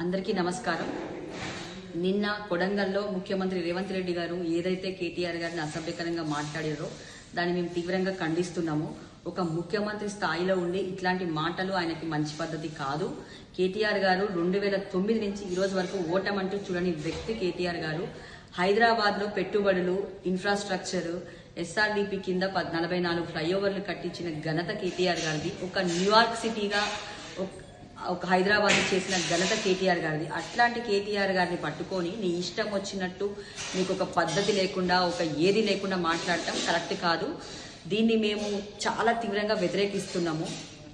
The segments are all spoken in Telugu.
అందరికీ నమస్కారం. నిన్న కొడంగల్లో ముఖ్యమంత్రి రేవంత్ రెడ్డి గారు ఏదైతే కేటీఆర్ గారిని అసభ్యకరంగా మాట్లాడారో దాన్ని మేము తీవ్రంగా ఖండిస్తున్నాము. ఒక ముఖ్యమంత్రి స్థాయిలో ఉండి ఇట్లాంటి మాటలు ఆయనకి మంచి పద్ధతి కాదు. కేటీఆర్ గారు రెండు వేల తొమ్మిది నుంచి ఈ రోజు వరకు ఓటమంటూ చూడని వ్యక్తి కేటీఆర్ గారు. హైదరాబాద్లో పెట్టుబడులు ఇన్ఫ్రాస్ట్రక్చర్ ఎస్ఆర్డిపి కింద పద్- నలభై నాలుగు ఫ్లైఓవర్లు కట్టించిన ఘనత కేటీఆర్ గారిది. ఒక న్యూయార్క్ సిటీగా ఒక- హైదరాబాద్ చేసిన ఘనత కేటీఆర్ గారిది. అట్లాంటి కేటీఆర్ గారిని పట్టుకొని నీ ఇష్టం వచ్చినట్టు నీకు ఒక పద్ధతి లేకుండా ఒక ఏది లేకుండా మాట్లాడటం కరెక్ట్ కాదు. దీన్ని మేము చాలా తీవ్రంగా వ్యతిరేకిస్తున్నాము.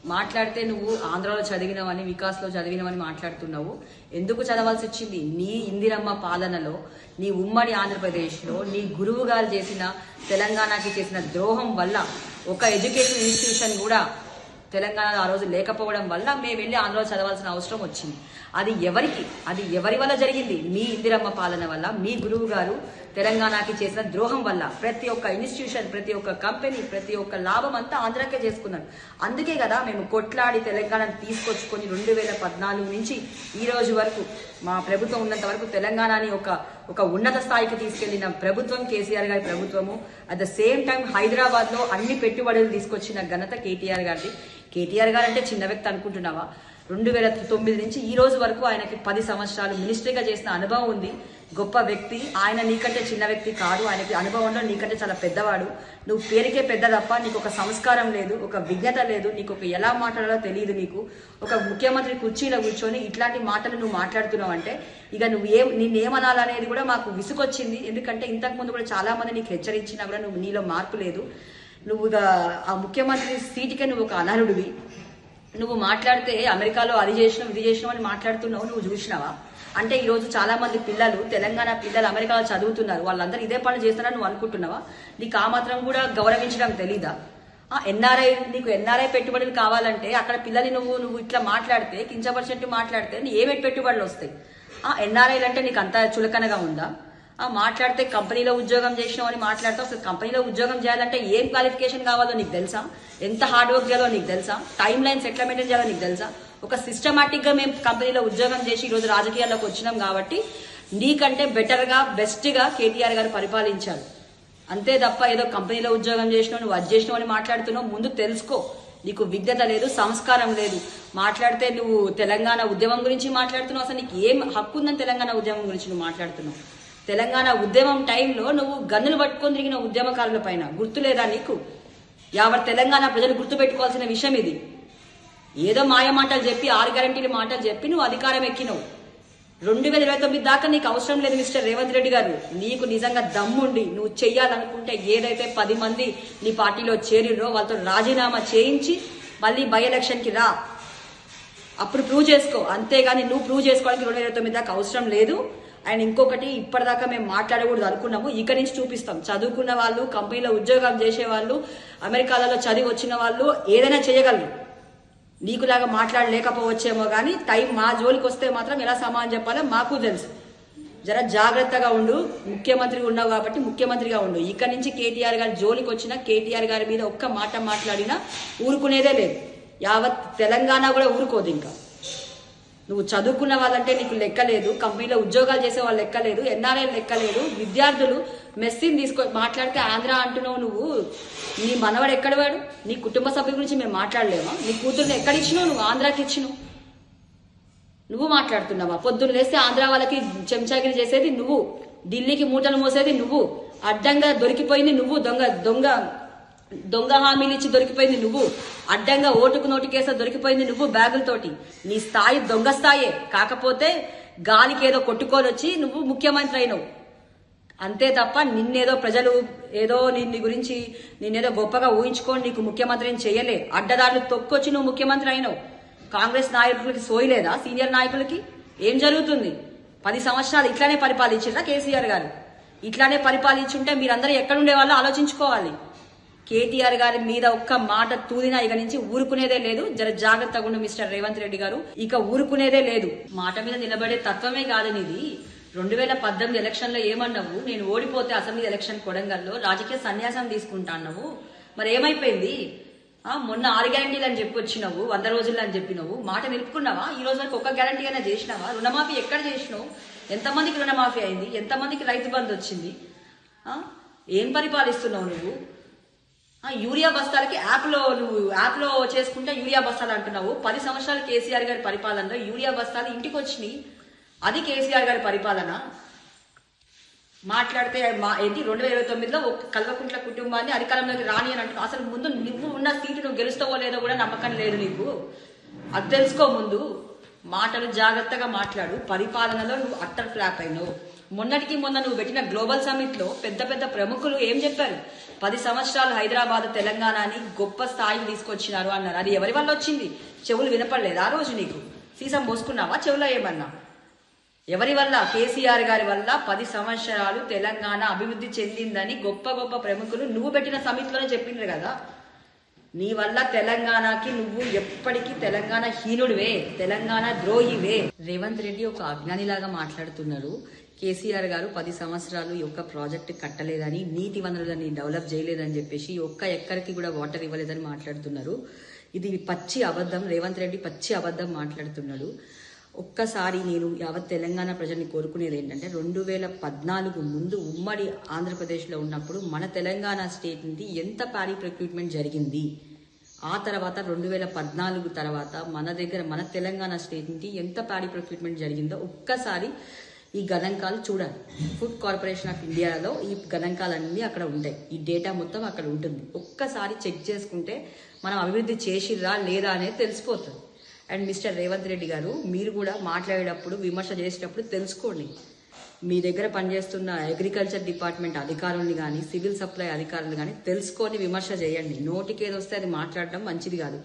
మాట్లాడితే నువ్వు ఆంధ్రాలో చదివినవని వికాస్లో చదివినవని మాట్లాడుతున్నావు. ఎందుకు చదవాల్సి వచ్చింది? నీ ఇందిరమ్మ పాలనలో నీ ఉమ్మడి ఆంధ్రప్రదేశ్లో నీ గురువు గారు చేసిన తెలంగాణకి చేసిన ద్రోహం వల్ల ఒక ఎడ్యుకేషన్ ఇన్స్టిట్యూషన్ కూడా తెలంగాణలో ఆ రోజు లేకపోవడం వల్ల మేము వెళ్ళి ఆంధ్రలో చదవాల్సిన అవసరం వచ్చింది. అది ఎవరికి? అది ఎవరి వల్ల జరిగింది? మీ ఇందిరమ్మ పాలన వల్ల మీ గురువు గారు తెలంగాణకి చేసిన ద్రోహం వల్ల ప్రతి ఒక్క ఇన్స్టిట్యూషన్ ప్రతి ఒక్క కంపెనీ ప్రతి ఒక్క లాభం అంతా ఆంధ్రాకే చేసుకున్నారు. అందుకే కదా మేము కొట్లాడి తెలంగాణను తీసుకొచ్చుకొని రెండు వేల పద్నాలుగు నుంచి ఈ రోజు వరకు మా ప్రభుత్వం ఉన్నంత వరకు తెలంగాణని ఒక ఒక ఉన్నత స్థాయికి తీసుకెళ్ళిన ప్రభుత్వం కేసీఆర్ గారి ప్రభుత్వము. అట్ ద సేమ్ టైం హైదరాబాద్లో అన్ని పెట్టుబడులు తీసుకొచ్చిన ఘనత కేటీఆర్ గారిది. కేటీఆర్ గారు అంటే చిన్న వ్యక్తి అనుకుంటున్నావా? రెండు వేల తొమ్మిది నుంచి ఈ రోజు వరకు ఆయనకి పది సంవత్సరాలు మినిస్ట్రీగా చేసిన అనుభవం ఉంది. గొప్ప వ్యక్తి. ఆయన నీకంటే చిన్న వ్యక్తి కాదు. ఆయనకి అనుభవంలో నీకంటే చాలా పెద్దవాడు. నువ్వు పేరుకే పెద్ద తప్ప నీకు ఒక సంస్కారం లేదు ఒక విజ్ఞత లేదు నీకు ఒక ఎలా మాట్లాడాలో తెలియదు నీకు. ఒక ముఖ్యమంత్రి కుర్చీలో కూర్చొని ఇట్లాంటి మాటలు నువ్వు మాట్లాడుతున్నావు అంటే ఇక నువ్వు ఏం నిన్నేమనాలనేది కూడా మాకు విసుకొచ్చింది ఎందుకంటే ఇంతకు ముందు కూడా చాలామంది నీకు హెచ్చరించినా కూడా నువ్వు నీలో మార్పు లేదు. నువ్వు ఇక ఆ ముఖ్యమంత్రి సీటుకే నువ్వు ఒక అనర్హుడివి. నువ్వు మాట్లాడితే అమెరికాలో అది చేసినావు ఇది చేసినావు అని మాట్లాడుతున్నావు నువ్వు చూసినావా? అంటే ఈ రోజు చాలా మంది పిల్లలు తెలంగాణ పిల్లలు అమెరికాలో చదువుతున్నారు. వాళ్ళందరూ ఇదే పనులు చేస్తున్నారని నువ్వు అనుకుంటున్నావా? నీకు ఆ మాత్రం కూడా గౌరవించడం తెలీదా? ఎన్ఆర్ఐ నీకు ఎన్ఆర్ఐ పెట్టుబడులు కావాలంటే అక్కడ పిల్లలు నువ్వు నువ్వు ఇట్లా మాట్లాడితే కించపరిచినట్టు మాట్లాడితే నీ ఏమేమి పెట్టుబడులు వస్తాయి? ఆ ఎన్ఆర్ఐలు అంటే నీకు అంత చులకనగా ఉందా? మాట్లాడితే కంపెనీలో ఉద్యోగం చేసినావు అని మాట్లాడితే అసలు కంపెనీలో ఉద్యోగం చేయాలంటే ఏం క్వాలిఫికేషన్ కావాలో నీకు తెలుసా? ఎంత హార్డ్ వర్క్ చేయాలో నీకు తెలుసా? టైం లైన్స్ ఎట్లా మెయింటైన్ చేయాలో నీకు తెలుసా? ఒక సిస్టమాటిక్గా మేము కంపెనీలో ఉద్యోగం చేసి ఈ రోజు రాజకీయాల్లోకి వచ్చినాం కాబట్టి నీకంటే బెటర్గా బెస్ట్గా కేటీఆర్ గారు పరిపాలించారు. అంతే తప్ప ఏదో కంపెనీలో ఉద్యోగం చేసినావు నువ్వు అది చేసినావు అని మాట్లాడుతున్నావు. ముందు తెలుసుకో. నీకు విజ్ఞత లేదు సంస్కారం లేదు. మాట్లాడితే నువ్వు తెలంగాణ ఉద్యమం గురించి మాట్లాడుతున్నావు. అసలు నీకు ఏం హక్కు ఉందని తెలంగాణ ఉద్యమం గురించి నువ్వు మాట్లాడుతున్నావు? తెలంగాణ ఉద్యమం టైంలో నువ్వు గన్నులు పట్టుకొని తిరిగిన ఉద్యమకారుల పైన. గుర్తులేదా నీకు? యావత్ తెలంగాణ ప్రజలు గుర్తుపెట్టుకోవాల్సిన విషయం ఇది. ఏదో మాయ మాటలు చెప్పి ఆరు గ్యారంటీల మాటలు చెప్పి నువ్వు అధికారం ఎక్కినవు. రెండు వేల ఇరవై తొమ్మిది దాకా నీకు అవసరం లేదు మిస్టర్ రేవంత్ రెడ్డి గారు. నీకు నిజంగా దమ్ముండి నువ్వు చెయ్యాలనుకుంటే ఏదైతే పది మంది నీ పార్టీలో చేరిరో వాళ్ళతో రాజీనామా చేయించి మళ్ళీ బై ఎలక్షన్కి రా. అప్పుడు ప్రూవ్ చేసుకో. అంతేగాని నువ్వు ప్రూవ్ చేసుకోవడానికి రెండు వేల ఇరవై తొమ్మిది దాకా అవసరం లేదు. అండ్ ఇంకొకటి ఇప్పటిదాకా మేము మాట్లాడకూడదు అనుకున్నాము. ఇక నుంచి చూపిస్తాం. చదువుకున్న వాళ్ళు కంపెనీలో ఉద్యోగం చేసే వాళ్ళు అమెరికాలలో చదివి వచ్చిన వాళ్ళు ఏదైనా చేయగలరు. నీకులాగా మాట్లాడలేకపోవచ్చేమో కానీ టైం మా జోలికి వస్తే మాత్రం ఎలా సమానం చెప్పాలో మాకు తెలుసు. జర జాగ్రత్తగా ఉండు. ముఖ్యమంత్రి ఉన్నావు కాబట్టి ముఖ్యమంత్రిగా ఉండు. ఇక నుంచి కేటీఆర్ గారి జోలికి వచ్చినా కేటీఆర్ గారి మీద ఒక్క మాట మాట్లాడినా ఊరుకునేదే లేదు. యావత్ తెలంగాణ కూడా ఊరుకోదు ఇంకా. నువ్వు చదువుకున్న వాళ్ళంటే నీకు లెక్కలేదు కంపెనీలో ఉద్యోగాలు చేసే వాళ్ళు లెక్కలేదు ఎన్ఆర్ఐ లెక్కలేదు విద్యార్థులు మెస్సీని తీసుకో మాట్లాడితే ఆంధ్ర అంటున్నావు నువ్వు. నీ మనవడు ఎక్కడవాడు నీ కుటుంబ సభ్యుల గురించి మేము మాట్లాడలేమా? నీ కూతుర్ని ఎక్కడిచ్చినావు నువ్వు ఆంధ్రాకి ఇచ్చినావు. నువ్వు మాట్లాడుతున్నావా? పొద్దున్న లేస్తే ఆంధ్ర వాళ్ళకి చెంచాగిరి చేసేది నువ్వు. ఢిల్లీకి మూటలు మోసేది నువ్వు. అడ్డంగా దొరికిపోయింది నువ్వు. దొంగ దొంగ దొంగ హామీలు ఇచ్చి దొరికిపోయింది నువ్వు. అడ్డంగా ఓటుకు నోటికేసా దొరికిపోయింది నువ్వు బ్యాగులతోటి. నీ స్థాయి దొంగ స్థాయే. కాకపోతే గాలికి ఏదో కొట్టుకొని వచ్చి నువ్వు ముఖ్యమంత్రి అయినవు. అంతే తప్ప నిన్నేదో ప్రజలు ఏదో నిన్ను గురించి నిన్నేదో గొప్పగా ఊహించుకొని నీకు ముఖ్యమంత్రిని చేయలే. అడ్డదారులు తొక్కొచ్చి నువ్వు ముఖ్యమంత్రి అయినావు. కాంగ్రెస్ నాయకులకి సోయలేదా? సీనియర్ నాయకులకి? ఏం జరుగుతుంది? పది సంవత్సరాలు ఇట్లానే పరిపాలించారా కేసీఆర్ గారు. ఇట్లానే పరిపాలించుంటే మీరందరూ ఎక్కడుండే వాళ్ళు ఆలోచించుకోవాలి. కేటీఆర్ గారి మీద ఒక్క మాట తూదినా ఇక నుంచి ఊరుకునేదే లేదు. జర జాగ్రత్తగా ఉండు మిస్టర్ రేవంత్ రెడ్డి గారు. ఇక ఊరుకునేదే లేదు. మాట మీద నిలబడే తత్వమే కాదు నీది. రెండు వేల పద్దెనిమిది ఎలక్షన్లో ఏమన్నావు? నేను ఓడిపోతే అసెంబ్లీ ఎలక్షన్ కొడంగల్లో రాజకీయ సన్యాసం తీసుకుంటాన్నావు మరి ఏమైపోయింది? ఆ, మొన్న ఆరు గ్యారంటీలు అని చెప్పి వచ్చినావు వంద రోజులు అని చెప్పినావు. మాట నిలుపుకున్నావా? ఈ రోజు వరకు ఒక్క గ్యారంటీ అయినా చేసినావా? రుణమాఫీ ఎక్కడ చేసినావు? ఎంతమందికి రుణమాఫీ అయింది? ఎంతమందికి రైతు బంధు వచ్చింది? ఏం పరిపాలిస్తున్నావు నువ్వు? యూరియా బస్తాలకి యాప్లో నువ్వు యాప్లో చేసుకుంటే యూరియా బస్తాలు అంటున్నావు. పది సంవత్సరాలు కేసీఆర్ గారి పరిపాలనలో యూరియా బస్తాలు ఇంటికి వచ్చినాయి అది కేసీఆర్ గారి పరిపాలన. మాట్లాడితే మా ఏంటి రెండు వేల ఇరవై తొమ్మిదిలో ఒక కల్వకుంట్ల కుటుంబాన్ని అధికారంలోకి రాని అని అంటున్నావు అసలు ముందు నువ్వు ఉన్న సీటు నువ్వు గెలుస్తావో లేదో కూడా నమ్మకం లేదు నీకు. అది తెలుసుకో ముందు. మాటలు జాగ్రత్తగా మాట్లాడు. పరిపాలనలో నువ్వు అట్టర్ ఫ్లాప్ అయినావు. మొన్నటికి మొన్న నువ్వు పెట్టిన గ్లోబల్ సమిట్లో పెద్ద పెద్ద ప్రముఖులు ఏం చెప్పారు? పది సంవత్సరాలు హైదరాబాద్ తెలంగాణని గొప్ప స్థాయికి తీసుకొచ్చినారు అన్నారు. అది ఎవరి వల్ల వచ్చింది? చెవులు వినపడలేదు ఆ రోజు నీకు? సీసం పోసుకున్నావా? చెవులో ఏమన్నా? ఎవరి వల్ల? కేసీఆర్ గారి వల్ల పది సంవత్సరాలు తెలంగాణ అభివృద్ధి చెందిందని గొప్ప గొప్ప ప్రముఖులు నువ్వు పెట్టిన సమితిలోనే చెప్పిండ్రు కదా? నీ వల్ల తెలంగాణకి నువ్వు ఎప్పటికీ తెలంగాణ హీనుడివే తెలంగాణ ద్రోహివే. రేవంత్ రెడ్డి ఒక అజ్ఞానిలాగా మాట్లాడుతున్నారు కేసీఆర్ గారు పది సంవత్సరాలు ఈ ఒక్క ప్రాజెక్ట్ కట్టలేదని నీటి వనరులని డెవలప్ చేయలేదని చెప్పేసి ఒక్క ఎక్కడికి కూడా వాటర్ ఇవ్వలేదని మాట్లాడుతున్నారు. ఇది పచ్చి అబద్ధం. రేవంత్ రెడ్డి పచ్చి అబద్ధం మాట్లాడుతున్నాడు. ఒక్కసారి నేను యావత్ తెలంగాణ ప్రజల్ని కోరుకునేది ఏంటంటే రెండు వేల పద్నాలుగు ముందు ఉమ్మడి ఆంధ్రప్రదేశ్లో ఉన్నప్పుడు మన తెలంగాణ స్టేట్ నుండి ఎంత ప్యారీ ప్రొక్యూట్మెంట్ జరిగింది? ఆ తర్వాత రెండు వేల పద్నాలుగు తర్వాత మన దగ్గర మన తెలంగాణ స్టేట్ నుండి ఎంత ప్యాడీ ప్రొక్యూట్మెంట్ జరిగిందో ఒక్కసారి ఈ గణాంకాలు చూడాలి ఫుడ్ కార్పొరేషన్ ఆఫ్ ఇండియాలో ఈ గణాంకాలు అన్నీ అక్కడ ఉంటాయి. ఈ డేటా మొత్తం అక్కడ ఉంటుంది. ఒక్కసారి చెక్ చేసుకుంటే మనం అభివృద్ధి చేసిర్రా లేదా అనేది తెలిసిపోతుంది. అండ్ మిస్టర్ రేవంత్ రెడ్డి గారు మీరు కూడా మాట్లాడేటప్పుడు విమర్శ చేసేటప్పుడు తెలుసుకోండి. మీ దగ్గర పనిచేస్తున్న అగ్రికల్చర్ డిపార్ట్మెంట్ అధికారుల్ని కానీ సివిల్ సప్లై అధికారులు కానీ తెలుసుకొని విమర్శ చేయండి. నోటికి ఏది వస్తే అది మాట్లాడడం మంచిది కాదు.